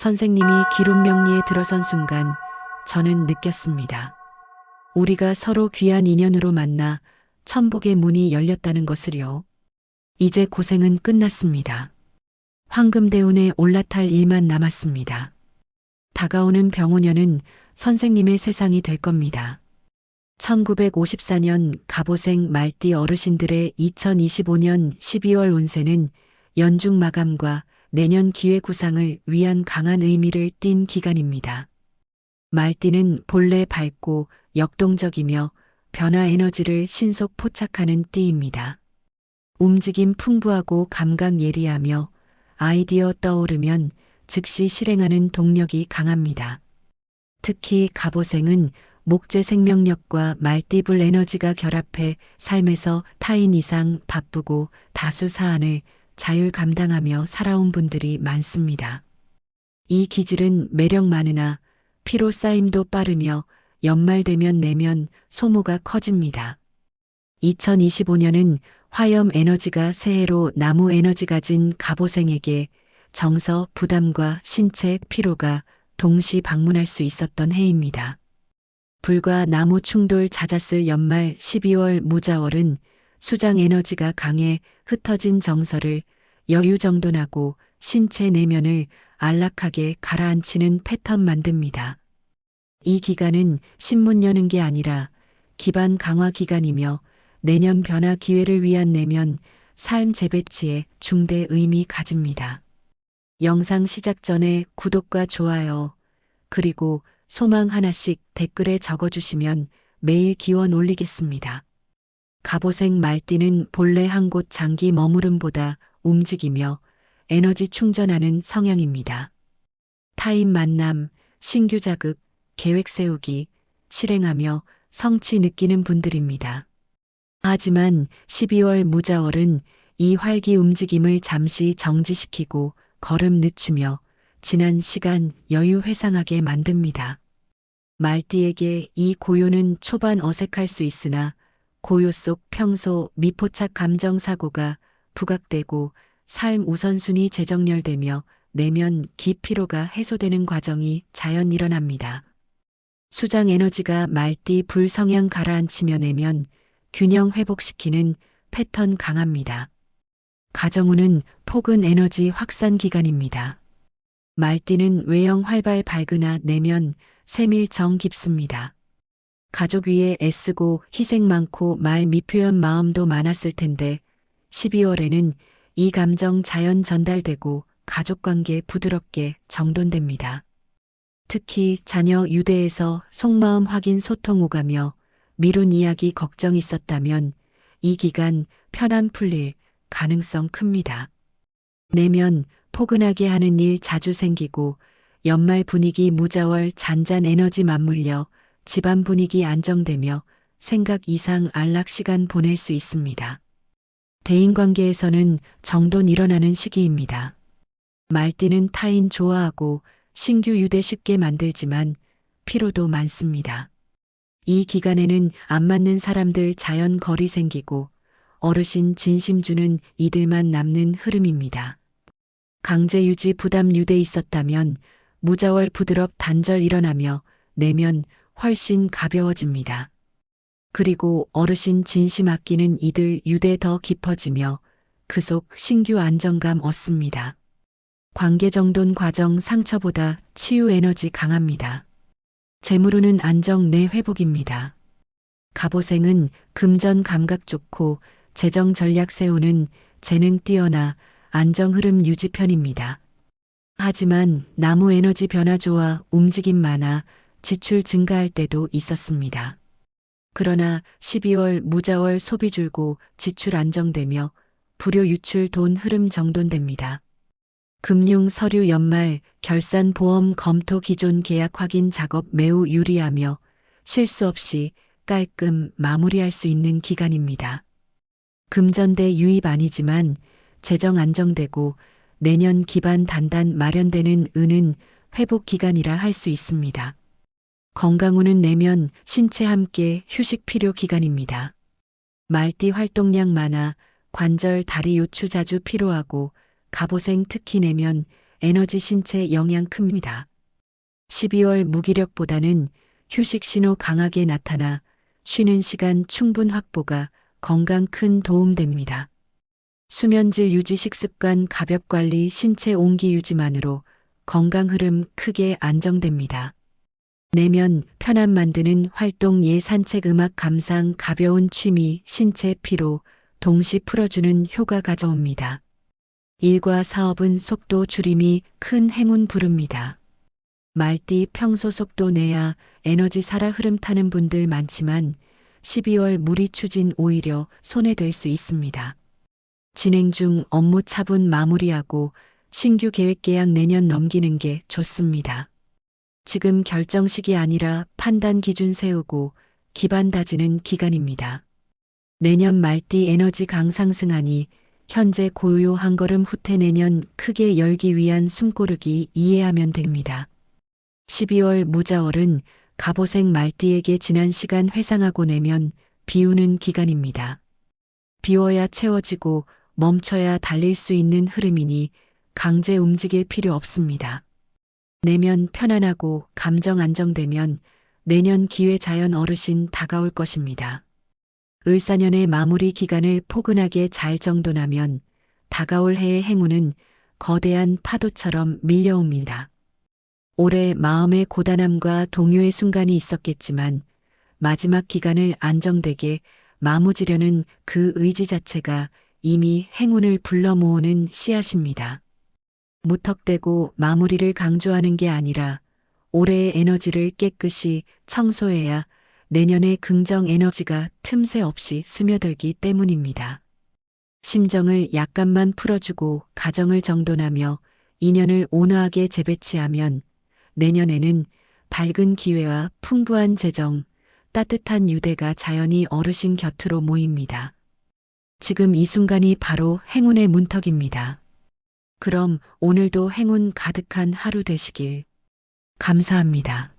선생님이 기록 명리에 들어선 순간 저는 느꼈습니다. 우리가 서로 귀한 인연으로 만나 천복의 문이 열렸다는 것을요. 이제 고생은 끝났습니다. 황금대운에 올라탈 일만 남았습니다. 다가오는 병오년은 선생님의 세상이 될 겁니다. 1954년 갑오생 말띠 어르신들의 2025년 12월 운세는 연중 마감과 내년 기회 구상을 위한 강한 의미를 띤 기간입니다. 말띠는 본래 밝고 역동적이며 변화 에너지를 신속 포착하는 띠입니다. 움직임 풍부하고 감각 예리하며 아이디어 떠오르면 즉시 실행하는 동력이 강합니다. 특히 갑오생은 목재 생명력과 말띠불 에너지가 결합해 삶에서 타인 이상 바쁘고 다수 사안을 자율 감당하며 살아온 분들이 많습니다. 이 기질은 매력 많으나 피로 쌓임도 빠르며 연말 되면 내면 소모가 커집니다. 2025년은 화염 에너지가 새해로 나무 에너지 가 진 갑오생에게 정서 부담과 신체 피로가 동시 방문할 수 있었던 해입니다. 불과 나무 충돌 잦았을 연말 12월 무자월은 수장 에너지가 강해 흩어진 정서를 여유정돈하고 신체 내면을 안락하게 가라앉히는 패턴 만듭니다. 이 기간은 신문 여는 게 아니라 기반 강화 기간이며 내년 변화 기회를 위한 내면 삶 재배치에 중대 의미 가집니다. 영상 시작 전에 구독과 좋아요, 그리고 소망 하나씩 댓글에 적어주시면 매일 기원 올리겠습니다. 갑오생 말띠는 본래 한 곳 장기 머무름보다 움직이며 에너지 충전하는 성향입니다. 타인 만남, 신규 자극, 계획 세우기, 실행하며 성취 느끼는 분들입니다. 하지만 12월 무자월은 이 활기 움직임을 잠시 정지시키고 걸음 늦추며 지난 시간 여유 회상하게 만듭니다. 말띠에게 이 고요는 초반 어색할 수 있으나 고요 속 평소 미포착 감정 사고가 부각되고 삶 우선순위 재정렬되며 내면 기피로가 해소되는 과정이 자연 일어납니다. 수장 에너지가 말띠 불성향 가라앉히며 내면 균형 회복시키는 패턴 강합니다. 가정우는 폭은 에너지 확산 기간입니다. 말띠는 외형 활발 밝으나 내면 세밀 정 깊습니다. 가족 위에 애쓰고 희생 많고 말 미표현 마음도 많았을 텐데 12월에는 이 감정 자연 전달되고 가족관계 부드럽게 정돈됩니다. 특히 자녀 유대에서 속마음 확인 소통 오가며 미룬 이야기 걱정 있었다면 이 기간 편안 풀릴 가능성 큽니다. 내면 포근하게 하는 일 자주 생기고 연말 분위기 무자월 잔잔 에너지 맞물려 집안 분위기 안정되며 생각 이상 안락 시간 보낼 수 있습니다. 대인관계에서는 정돈 일어나는 시기입니다. 말띠는 타인 좋아하고 신규 유대 쉽게 만들지만 피로도 많습니다. 이 기간에는 안 맞는 사람들 자연 거리 생기고 어르신 진심 주는 이들만 남는 흐름입니다. 강제 유지 부담 유대 있었다면 무자월 부드럽 단절 일어나며 내면 훨씬 가벼워집니다. 그리고 어르신 진심 아끼는 이들 유대 더 깊어지며 그 속 신규 안정감 얻습니다. 관계 정돈 과정 상처보다 치유 에너지 강합니다. 재물운은 안정 내 회복입니다. 갑오생은 금전 감각 좋고 재정 전략 세우는 재능 뛰어나 안정 흐름 유지 편입니다. 하지만 나무 에너지 변화 좋아 움직임 많아 지출 증가할 때도 있었습니다. 그러나 12월 무자월 소비 줄고 지출 안정되며 불효 유출 돈 흐름 정돈됩니다. 금융 서류 연말 결산 보험 검토 기존 계약 확인 작업 매우 유리하며 실수 없이 깔끔 마무리할 수 있는 기간입니다. 금전대 유입 아니지만 재정 안정되고 내년 기반 단단 마련되는 은은 회복 기간이라 할 수 있습니다. 건강운은 내면 신체 함께 휴식 필요 기간입니다. 말띠 활동량 많아 관절 다리 요추 자주 피로하고 갑오생 특히 내면 에너지 신체 영향 큽니다. 12월 무기력보다는 휴식 신호 강하게 나타나 쉬는 시간 충분 확보가 건강 큰 도움됩니다. 수면질 유지 식습관 가볍 관리 신체 온기 유지만으로 건강 흐름 크게 안정됩니다. 내면 편안 만드는 활동 예 산책 음악 감상 가벼운 취미 신체 피로 동시 풀어주는 효과 가져옵니다. 일과 사업은 속도 줄임이 큰 행운 부릅니다. 말띠 평소 속도 내야 에너지 살아 흐름 타는 분들 많지만 12월 무리 추진 오히려 손해될 수 있습니다. 진행 중 업무 차분 마무리하고 신규 계획 계약 내년 넘기는 게 좋습니다. 지금 결정식이 아니라 판단 기준 세우고 기반 다지는 기간입니다. 내년 말띠 에너지 강상승하니 현재 고요 한 걸음 후퇴 내년 크게 열기 위한 숨고르기 이해하면 됩니다. 12월 무자월은 갑오생 말띠에게 지난 시간 회상하고 내면 비우는 기간입니다. 비워야 채워지고 멈춰야 달릴 수 있는 흐름이니 강제 움직일 필요 없습니다. 내면 편안하고 감정 안정되면 내년 기회 자연 어르신 다가올 것입니다. 을사년의 마무리 기간을 포근하게 잘 정돈하면 다가올 해의 행운은 거대한 파도처럼 밀려옵니다. 올해 마음의 고단함과 동요의 순간이 있었겠지만 마지막 기간을 안정되게 마무지려는 그 의지 자체가 이미 행운을 불러 모으는 씨앗입니다. 무턱대고 마무리를 강조하는 게 아니라 올해의 에너지를 깨끗이 청소해야 내년의 긍정 에너지가 틈새 없이 스며들기 때문입니다. 심정을 약간만 풀어주고 가정을 정돈하며 인연을 온화하게 재배치하면 내년에는 밝은 기회와 풍부한 재정, 따뜻한 유대가 자연히 어르신 곁으로 모입니다. 지금 이 순간이 바로 행운의 문턱입니다. 그럼 오늘도 행운 가득한 하루 되시길. 감사합니다.